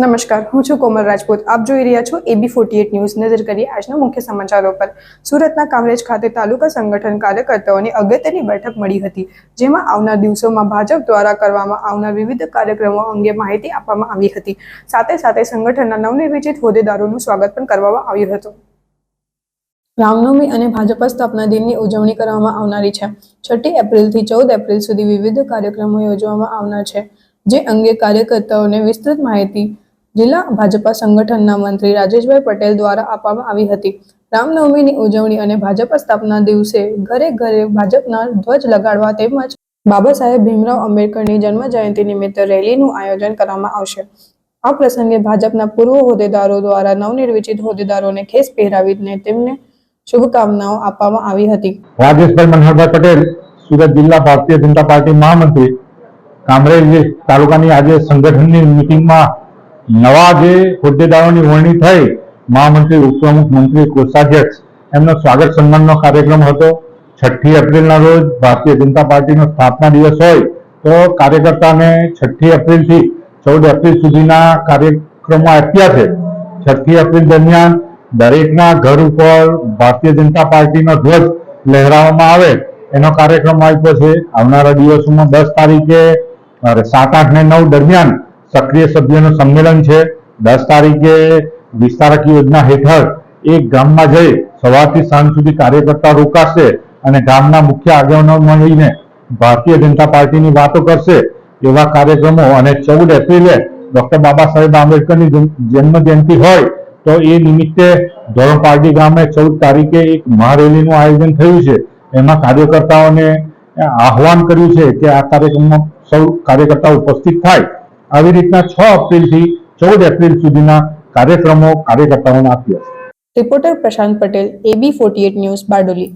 નમસ્કાર, હું છું કોમલ રાજપૂત. આપ જોઈ રહ્યા છો એબી ફોર્ટી એટ ન્યૂઝ. નજર કરીએ આજના મુખ્ય સમાચારો પર. સુરતના કામરેજ ખાતે તાલુકા સંગઠન કાર્યકર્તાઓની અગત્યની બેઠક મળી હતી, જેમાં આવનાર દિવસોમાં ભાજપ દ્વારા કરવામાં આવનાર વિવિધ કાર્યક્રમો અંગે માહિતી આપવામાં આવી હતી. સાથે સાથે સંગઠનના નવનિર્વિચિત હોદ્દેદારોનું સ્વાગત પણ કરવામાં આવ્યું હતું. રામનવમી અને ભાજપ સ્થાપના દિનની ઉજવણી કરવામાં આવનારી છે. છઠ્ઠી એપ્રિલથી ચૌદ એપ્રિલ સુધી વિવિધ કાર્યક્રમો યોજવામાં આવનાર છે, જે અંગે કાર્યકર્તાઓને વિસ્તૃત માહિતી જિલ્લા ભાજપા સંગઠનના મંત્રી રાજેશભાઈ પટેલ દ્વારા આપવામાં આવી હતી. રામનવમીની ઉજવણી અને ભાજપા સ્થાપના દિવસે ઘરે ઘરે ભાજપના ધ્વજ લગાડવા તેમજ બાબા સાહેબ ભીમરાવ આંબેડકરની જન્મ જયંતિ નિમિત્તે રેલીનું આયોજન કરવામાં આવશે. આ પ્રસંગે ભાજપના પૂર્વ હોદ્દેદારો દ્વારા નવનિર્વાચિત હોદ્દેદારોને ખેસ પહેરાવીને તેમને શુભકામનાઓ આપવામાં આવી હતી. રાજેશભાઈ મનહરભાઈ પટેલ, સુરત જિલ્લા ભારતીય જનતા પાર્ટી મહામંત્રી, કામરેજ તાલુકાની આજે સંગઠનની મિટિંગમાં નવા જે હોદ્દેદારોની વરણી થઈ મહામંત્રી, ઉપપ્રમુખ મંત્રી, કોષાધ્યક્ષ. એમનો સ્વાગત સન્માનનો કાર્યક્રમ હતો. છઠ્ઠી એપ્રિલના રોજ ભારતીય જનતા પાર્ટીનો સ્થાપના દિવસ હોય તો કાર્યકર્તાને છઠ્ઠી એપ્રિલથી ચૌદ એપ્રિલ સુધીના કાર્યક્રમો આપ્યા છે. છઠ્ઠી એપ્રિલ દરમિયાન દરેકના ઘર ઉપર ભારતીય જનતા પાર્ટીનો ધ્વજ લહેરાવવામાં આવે. એનો કાર્યક્રમ આપ્યો છે. આવનારા દિવસોમાં દસ તારીખે સાત, આઠ ને નવ દરમિયાન સક્રિય સભ્યોનું સંમેલન છે. દસ તારીખે વિસ્તારક યોજના હેઠળ એક ગામમાં જઈ સવારથી સાંજ સુધી કાર્યકર્તા રોકાશે અને ગામના મુખ્ય આગેવાનો મળીને ભારતીય જનતા પાર્ટીની વાતો કરશે એવા કાર્યક્રમો અને ચૌદ એપ્રિલે ડોક્ટર બાબા સાહેબ આંબેડકરની જન્મ જન્મ હોય તો એ નિમિત્તે ધોરણ પાર્ટી ગામે ચૌદ તારીખે એક મહારેલીનું આયોજન થયું છે. એમાં કાર્યકર્તાઓને આહવાન કર્યું છે કે આ કાર્યક્રમમાં સૌ કાર્યકર્તા ઉપસ્થિત થાય આવી રીતના છ એપ્રિલથી ચૌદ એપ્રિલ સુધીના કાર્યક્રમો કાર્યકર્તાઓને આપ્યા reporter Prashant Patel AB forty news Bardoli.